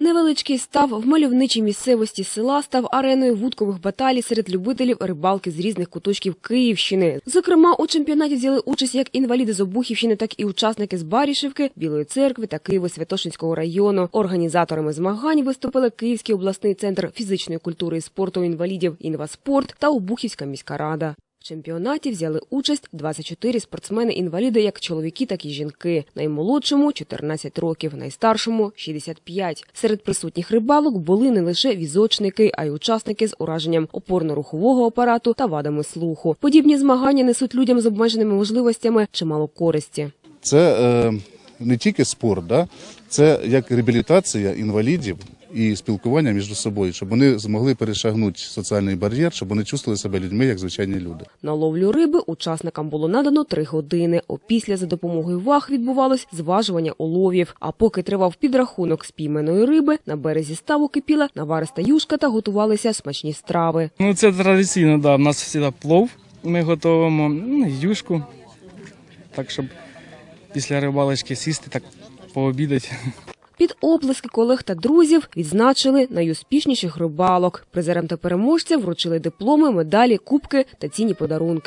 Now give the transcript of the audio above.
Невеличкий став в мальовничій місцевості села став ареною вудкових баталій серед любителів рибалки з різних куточків Київщини. Зокрема, у чемпіонаті взяли участь як інваліди з Обухівщини, так і учасники з Барішівки, Білої церкви та Києво-Святошинського району. Організаторами змагань виступили Київський обласний центр фізичної культури і спорту інвалідів «Інваспорт» та Обухівська міська рада. В чемпіонаті взяли участь 24 спортсмени-інваліди, як чоловіки, так і жінки. Наймолодшому – 14 років, найстаршому – 65. Серед присутніх рибалок були не лише візочники, а й учасники з ураженням опорно-рухового апарату та вадами слуху. Подібні змагання несуть людям з обмеженими можливостями чимало користі. Це е, не тільки спорт, да? це як реабілітація інвалідів і спілкування між собою, щоб вони змогли перешагнути соціальний бар'єр, щоб вони чувствували себе людьми як звичайні люди. На ловлю риби учасникам було надано три години. Опісля за допомогою ваг відбувалось зважування уловів. А поки тривав підрахунок спійманої риби, на березі ставу кипіла навариста юшка та готувалися смачні страви. Ну, це традиційно, да. У нас завжди плов ми готуємо, ну, юшку. Так, щоб після рибалочки сісти, так пообідати. Під оплески колег та друзів відзначили найуспішніших рибалок. Призерам та переможцям вручили дипломи, медалі, кубки та цінні подарунки.